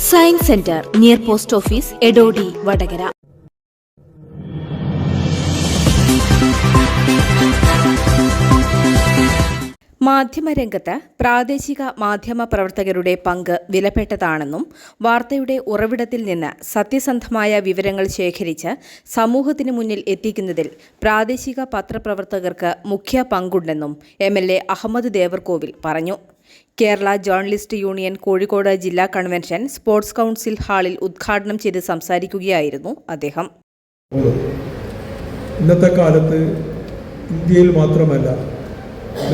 Science centre near post office Edodi Vadakara മാധ്യമരംഗത്ത് പ്രാദേശിക മാധ്യമ പ്രവർത്തകരുടെ പങ്ക് വിലപ്പെട്ടതാണെന്നും വാർത്തയുടെ ഉറവിടത്തിൽ നിന്ന് സത്യസന്ധമായ വിവരങ്ങൾ ശേഖരിച്ച് സമൂഹത്തിന് മുന്നിൽ എത്തിക്കുന്നതിൽ പ്രാദേശിക പത്രപ്രവർത്തകർക്ക് മുഖ്യ പങ്കുണ്ടെന്നും M L A Ahammed Devarkovil പറഞ്ഞു. കേരള ജേർണലിസ്റ്റ് യൂണിയൻ കോഴിക്കോട് ജില്ലാ കൺവെൻഷൻ സ്പോർട്സ് കൗൺസിൽ ഹാളിൽ ഉദ്ഘാടനം ചെയ്ത് സംസാരിക്കുകയായിരുന്നു അദ്ദേഹം. ഇന്നത്തെ കാലത്ത് ഇന്ത്യയിൽ മാത്രമല്ല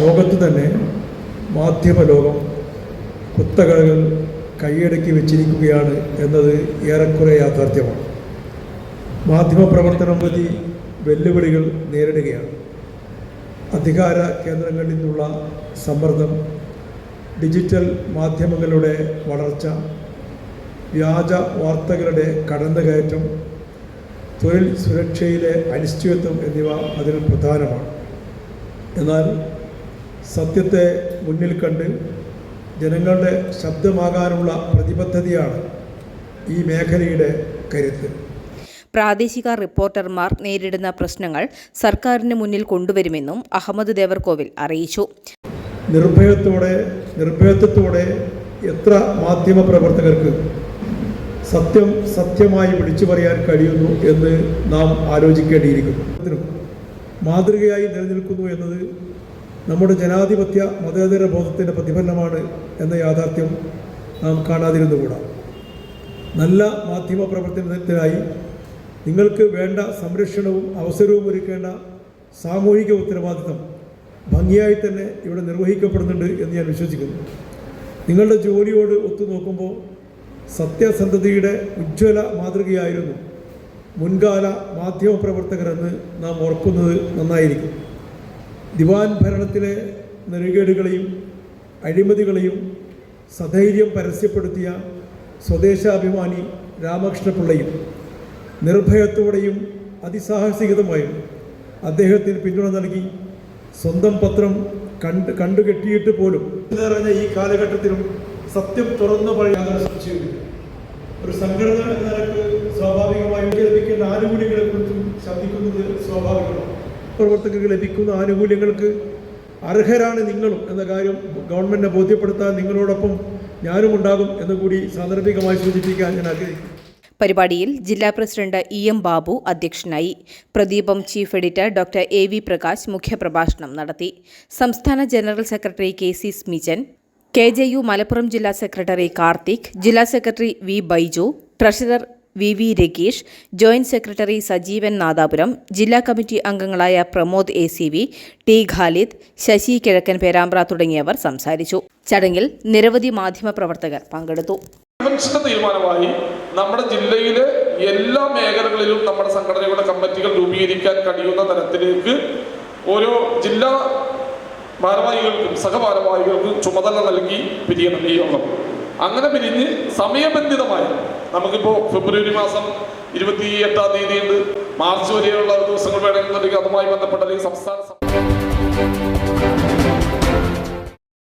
ലോകത്ത് തന്നെ മാധ്യമ ലോകം കുത്തകകൾ കൈയടക്കി വെച്ചിരിക്കുകയാണ് എന്നത് ഏറെക്കുറെ യാഥാർത്ഥ്യമാണ്. മാധ്യമ പ്രവർത്തനം പ്രതി വെല്ലുവിളികൾ നേരിടുകയാണ്. അധികാര കേന്ദ്രങ്ങളിൽ നിന്നുള്ള സമ്മർദ്ദം ഡിജിറ്റൽ മാധ്യമങ്ങളുടെ വളർച്ച വ്യാജ വാർത്തകളുടെ കടന്നുകയറ്റം തൊഴിൽ സുരക്ഷയിലെ അനിശ്ചിതത്വം എന്നിവ അതിൽ പ്രധാനമാണ്. എന്നാൽ സത്യത്തെ മുന്നിൽ കണ്ട് ജനങ്ങളുടെ ശബ്ദമാകാനുള്ള പ്രതിബദ്ധതയാണ് ഈ മേഖലയുടെ കരുത്ത്. പ്രാദേശിക റിപ്പോർട്ടർമാർ നേരിടുന്ന പ്രശ്നങ്ങൾ സർക്കാരിന് മുന്നിൽ കൊണ്ടുവരുമെന്നും അഹമ്മദ് ദേവർകോവിൽ അറിയിച്ചു. നിർഭയത്തോടെ നിർഭയത്വത്തോടെ എത്ര മാധ്യമ പ്രവർത്തകർക്ക് സത്യം സത്യമായി വിളിച്ചു പറയാൻ കഴിയുന്നു എന്ന് നാം ആലോചിക്കേണ്ടിയിരിക്കുന്നു. മാതൃകയായി നിലനിൽക്കുന്നു എന്നത് നമ്മുടെ ജനാധിപത്യ മതേതര ബോധത്തിന്റെ പ്രതിഫലനമാണ് എന്ന യാഥാർത്ഥ്യം നാം കാണാതിരുന്നുകൂടാ. നല്ല മാധ്യമ പ്രവർത്തനത്തിനായി നിങ്ങൾക്ക് വേണ്ട സംരക്ഷണവും അവസരവും ഒരുക്കേണ്ട സാമൂഹിക ഉത്തരവാദിത്തം ഭംഗിയായി തന്നെ ഇവിടെ നിർവഹിക്കപ്പെടുന്നുണ്ട് എന്ന് ഞാൻ വിശ്വസിക്കുന്നു. നിങ്ങളുടെ ജോലിയോട് ഒത്തു നോക്കുമ്പോൾ സത്യസന്ധതയുടെ ഉജ്ജ്വല മാതൃകയായിരുന്നു മുൻകാല മാധ്യമപ്രവർത്തകരെന്ന് നാം ഓർക്കുന്നത് നന്നായിരിക്കും. ദിവാൻ ഭരണത്തിലെ നെറുകേടുകളെയും അഴിമതികളെയും സധൈര്യം പരസ്യപ്പെടുത്തിയ സ്വദേശാഭിമാനി രാമകൃഷ്ണപിള്ളയും നിർഭയത്തോടെയും അതിസാഹസികതമായും അദ്ദേഹത്തിന് പിന്തുണ നൽകി സ്വന്തം പത്രം കണ്ട് കണ്ടുകെട്ടിയിട്ട് പോലും നിറഞ്ഞ ഈ കാലഘട്ടത്തിലും സത്യം തുറന്നു പറയാൻ ഒരു സംഘടന നിലയ്ക്ക് സ്വാഭാവികമായും ലഭിക്കുന്ന ആനുകൂല്യങ്ങളെ കുറിച്ചും ശബ്ദിക്കുന്നത് സ്വാഭാവികമാണ്. പ്രവർത്തകർക്ക് ലഭിക്കുന്ന ആനുകൂല്യങ്ങൾക്ക് അർഹരാണ് നിങ്ങളും എന്ന കാര്യം ഗവൺമെന്റിനെ ബോധ്യപ്പെടുത്താൻ നിങ്ങളോടൊപ്പം ഞാനും ഉണ്ടാകും എന്ന് കൂടി സാന്ദർഭികമായി സൂചിപ്പിക്കാൻ ഞാൻ ആഗ്രഹിക്കുന്നു. പരിപാടിയിൽ ജില്ലാ പ്രസിഡന്റ് ഇ എം ബാബു അധ്യക്ഷനായി. Pradeepam chief editor doctor A V Prakash മുഖ്യപ്രഭാഷണം നടത്തി. സംസ്ഥാന general secretary K C Smijan K J U Malappuram ജില്ലാ സെക്രട്ടറി കാർത്തിക് ജില്ലാ secretary V Baiju treasurer V V Rakeesh joint secretary Sajeevan Nadapuram ജില്ലാ committee അംഗങ്ങളായ Pramod A C V T Khalid Sasi Kizhakkan Perambra തുടങ്ങിയവർ സംസാരിച്ചു. ചടങ്ങിൽ നിരവധി മാധ്യമപ്രവർത്തകർ പങ്കെടുത്തു. കൺവെൻഷന്റെ തീരുമാനമായി നമ്മുടെ ജില്ലയിലെ എല്ലാ മേഖലകളിലും നമ്മുടെ സംഘടനയുടെ കമ്മിറ്റികൾ രൂപീകരിക്കാൻ കഴിയുന്ന തരത്തിലേക്ക് ഓരോ ജില്ലാ ഭാരവാഹികൾക്കും സഹഭാരവാഹികൾക്കും ചുമതല നൽകി പിരിയണം ഈ യോഗം. അങ്ങനെ പിരിഞ്ഞ് സമയബന്ധിതമായി നമുക്കിപ്പോൾ ഫെബ്രുവരി മാസം ഇരുപത്തി എട്ടാം തീയതി ഉണ്ട് മാർച്ച് വരെയുള്ള ദിവസങ്ങൾ വേണമെന്നുണ്ടെങ്കിൽ അതുമായി ബന്ധപ്പെട്ട സംസ്ഥാന